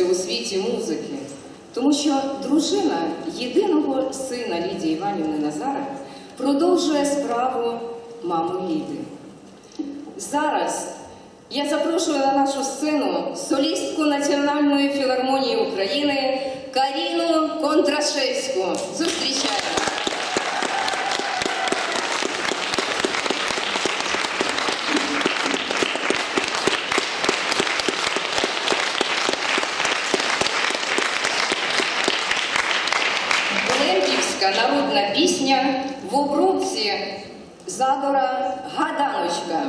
Кондрашевська у світі музики, тому що дружина єдиного сина Лідії Іванівни Назара продовжує справу мами Ліди. Зараз я запрошую на нашу сцену солістку Національної філармонії України Каріну Кондрашевську. Зустрічаємо! Пісня в обрубці задора Гаданочка.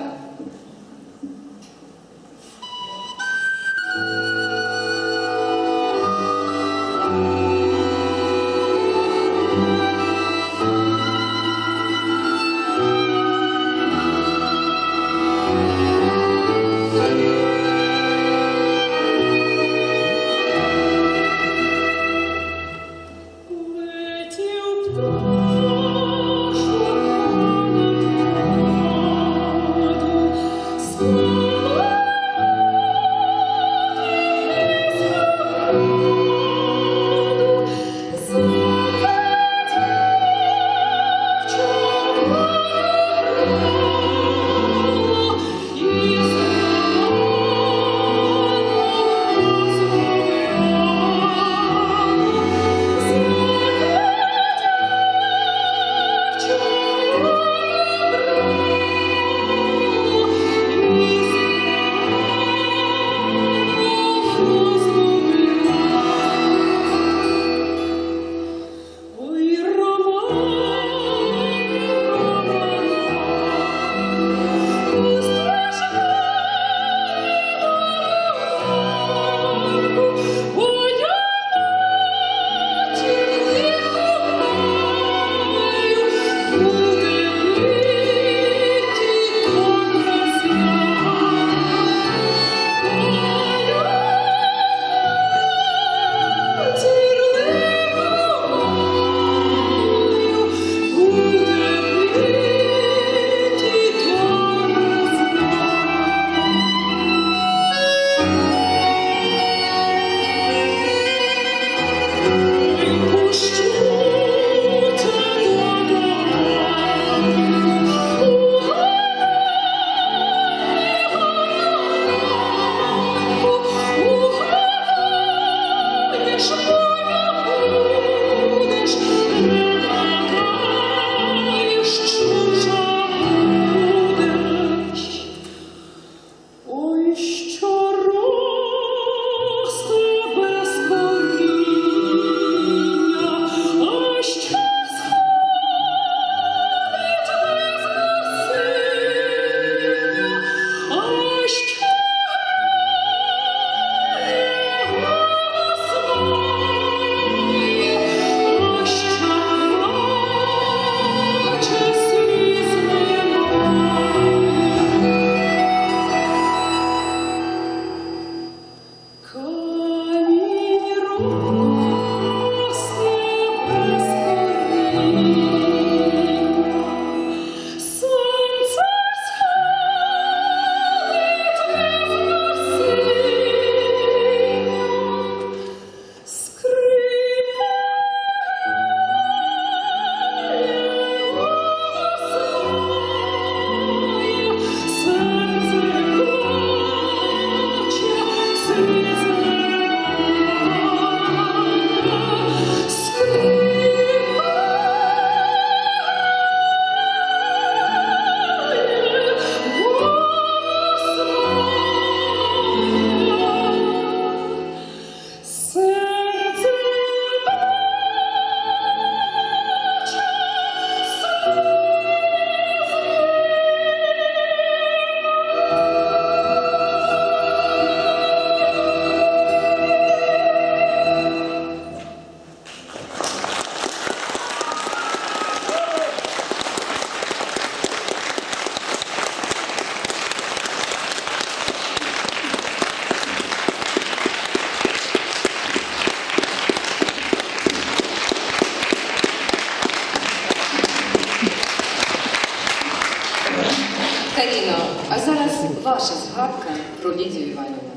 Каріно, а зараз ваша згадка про Лідію Іванівну.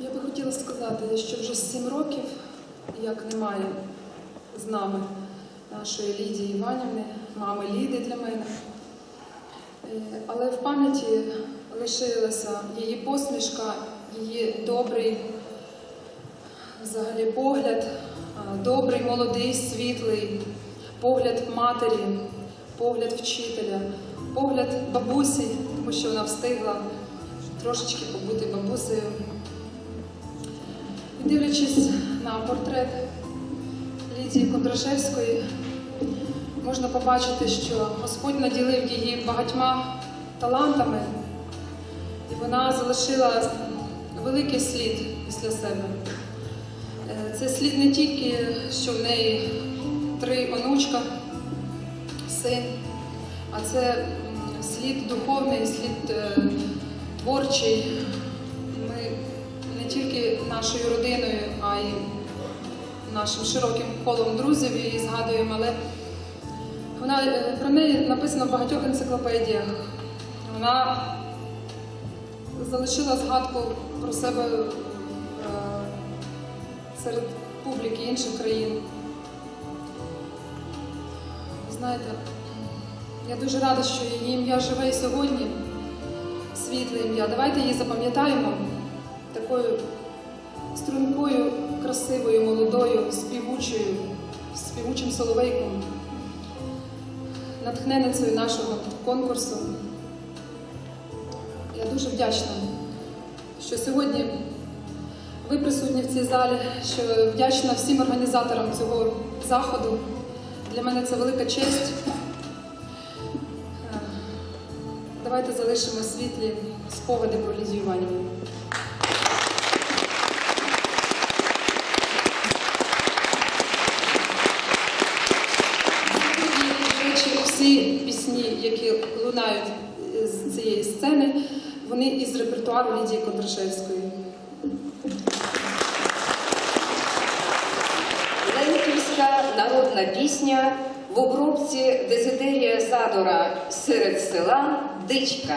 Я би хотіла сказати, що вже сім років, як немає з нами нашої Лідії Іванівни, мами Ліди для мене. Е, але в пам'яті лишилася її посмішка, її добрий взагалі погляд, е, добрий, молодий, світлий погляд матері, погляд вчителя, погляд бабусі, тому що вона встигла трошечки побути бабусею. І дивлячись на портрет Лідії Кондрашевської, можна побачити, що Господь наділив її багатьма талантами, і вона залишила великий слід після себе. Е, Це слід не тільки, що в неї три онучка, син, а це слід духовний, слід е, творчий. Ми не тільки нашою родиною, а й нашим широким колом друзів її згадуємо, але вона, е, про неї написано в багатьох енциклопедіях. Вона залишила згадку про себе е, серед публіки інших країн. Знаєте, я дуже рада, що її ім'я живе і сьогодні. Світле ім'я. Давайте її запам'ятаємо такою стрункою, красивою, молодою, співучою, співучим соловейком, натхненницею нашого конкурсу. Я дуже вдячна, що сьогодні ви присутні в цій залі, що вдячна всім організаторам цього заходу. Для мене це велика честь. Е, Давайте залишимо світлі спогади про Лідію Іванівну. Всі пісні, які лунають з цієї сцени, вони із репертуару Лідії Кондрашевської. Народна пісня в обробці Дезидерія Задора серед села Дичка.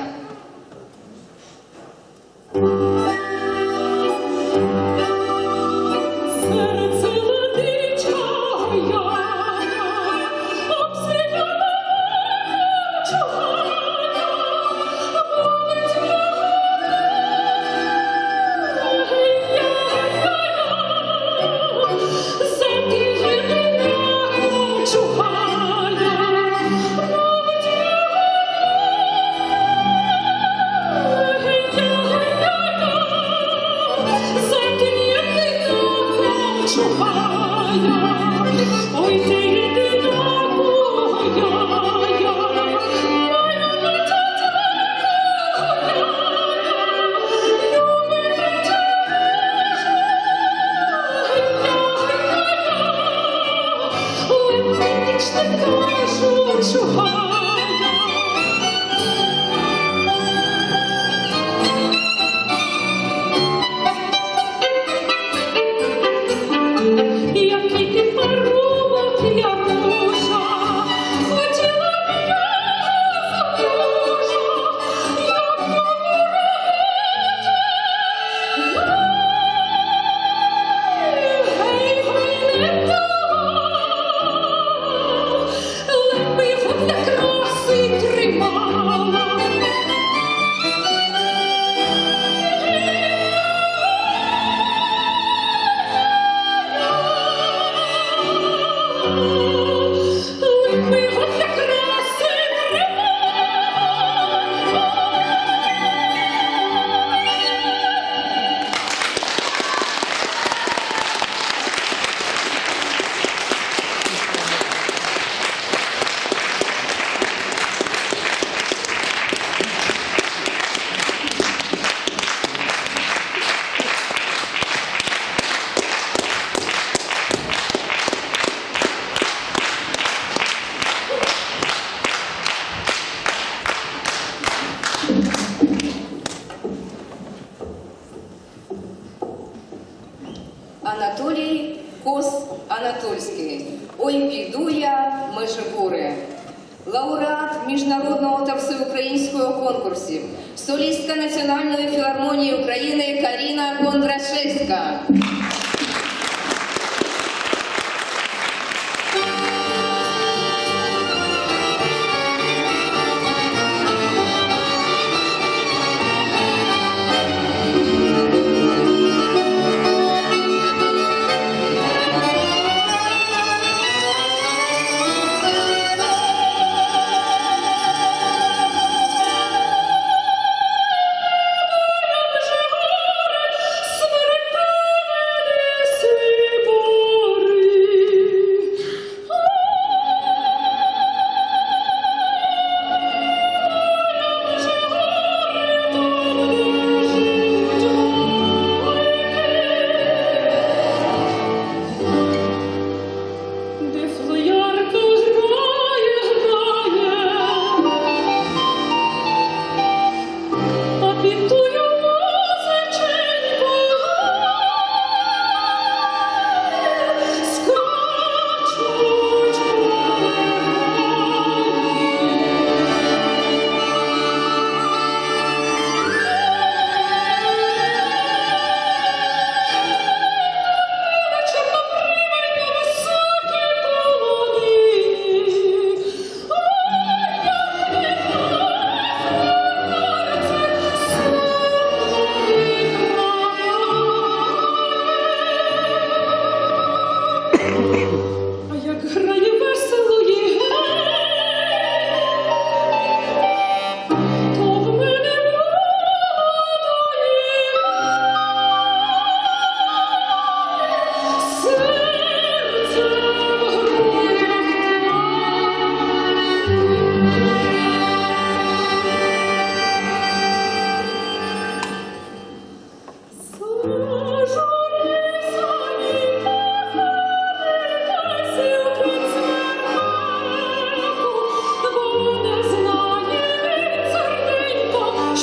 конкурсів, солістка Національної філармонії України Каріна Кондрашевська.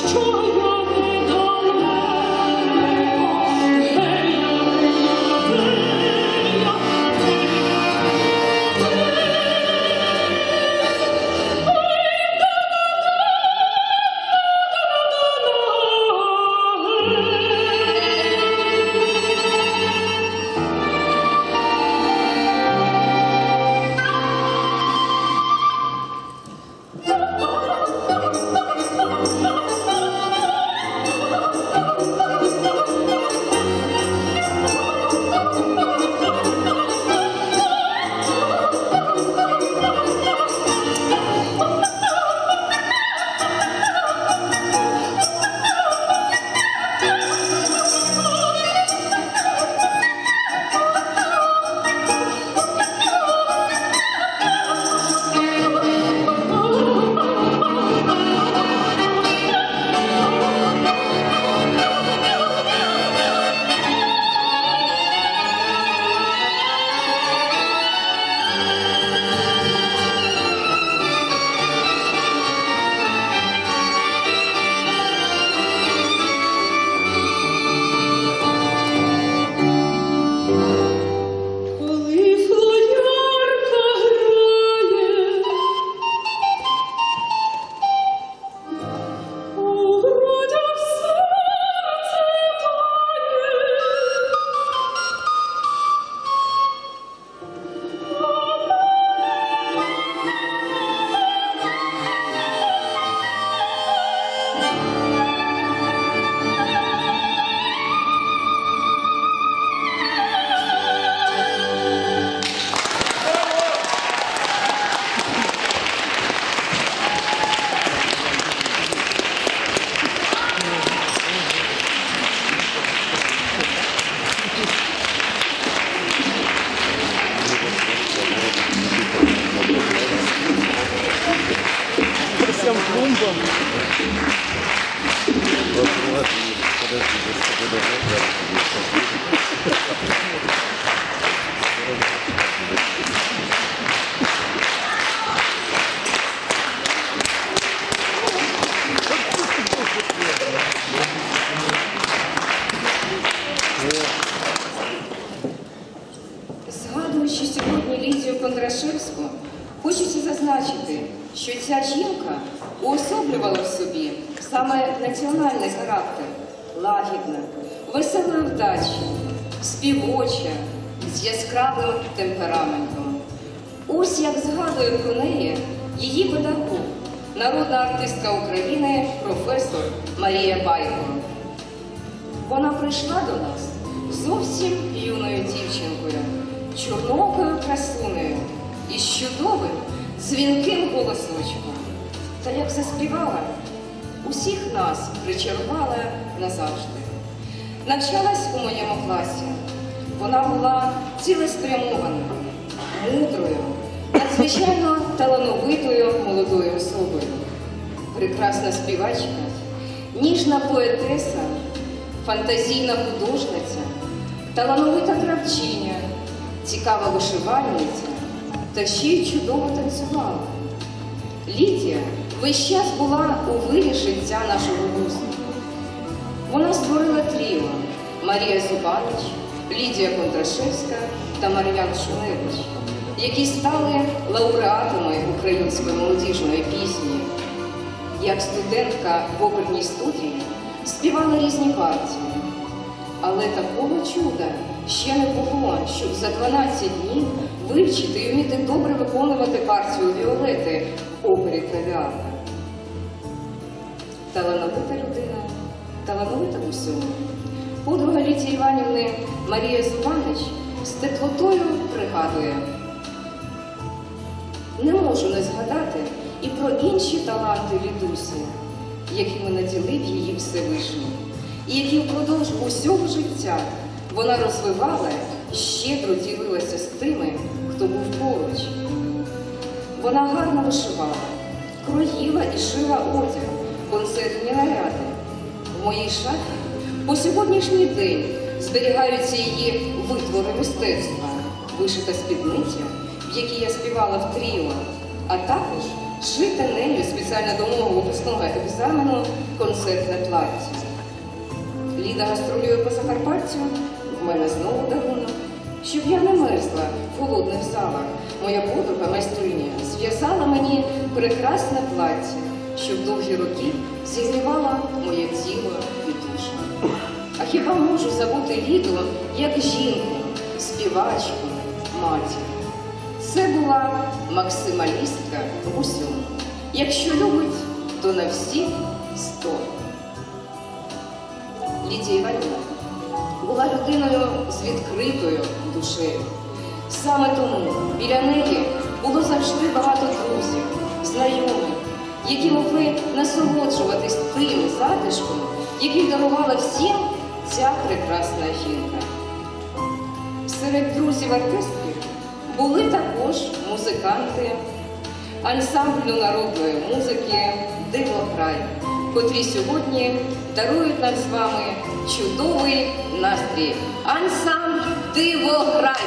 choice. Богом. Дякую. Яскравим темпераментом. Ось як згадує про неї її педагог, народна артистка України, професор Марія Байко. Вона прийшла до нас зовсім юною дівчинкою, чорноокою красунею і чудовим дзвінким голосочком. Та як заспівала, усіх нас причарувала назавжди. Навчалась у моєму класі. Вона була цілеспрямованою, мудрою, надзвичайно талановитою молодою особою, прекрасна співачка, ніжна поетеса, фантазійна художниця, талановита кравчиня, цікава вишивальниця та ще й чудово танцювала. Лідія весь час була у вирі життя нашого вузу. Вона створила тріо Марія Зубанич, Лідія Кондрашевська та Мар'ян Шулевич, які стали лауреатами української молодіжної пісні. Як студентка в оперній студії співала різні партії. Але такого чуда ще не було, щоб за 12 днів вивчити і вміти добре виконувати партію Віолети в опері Травіата. Талановита людина, талановита усьому. Подруга Лідії Іванівни Марія Зубанич з теплотою пригадує. Не можу не згадати і про інші таланти Лідусі, якими наділив її Всевишній, і які впродовж усього життя вона розвивала і щедро ділилася з тими, хто був поруч. Вона гарно вишивала, кроїла і шила одяг, концертні наряди. В моїй шафі по сьогоднішній день зберігаються її витвори мистецтва, вишита спідниця, в якій я співала в тріо, а також шите нею спеціально до мого випускного екзамену концертне плаття. Ліда гастролює по Закарпаттю, в мене знову дарунок. Щоб я не мерзла в холодних залах, моя подруга майстриня зв'язала мені прекрасне плаття, щоб довгі роки зігрівала моє тіло хіба можу забути Ліду як жінку, співачку, матір? Це була максималістка в усьому. Якщо любить, то на всі сто. Лідія Іванівна була людиною з відкритою душею. Саме тому біля неї було завжди багато друзів, знайомих, які могли насолоджуватись тим затишком, який дарувала всім ця прекрасна жінка. Серед друзів артистків були також музиканти ансамблю народної музики Дивограй, котрі сьогодні дарують нам з вами чудовий настрій. Ансамбль Дивограй.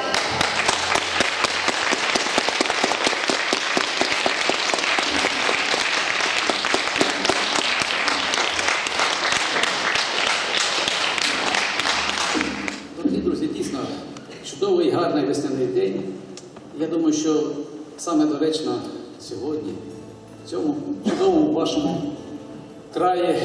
Що саме доречно сьогодні, в цьому чудовому вашому краї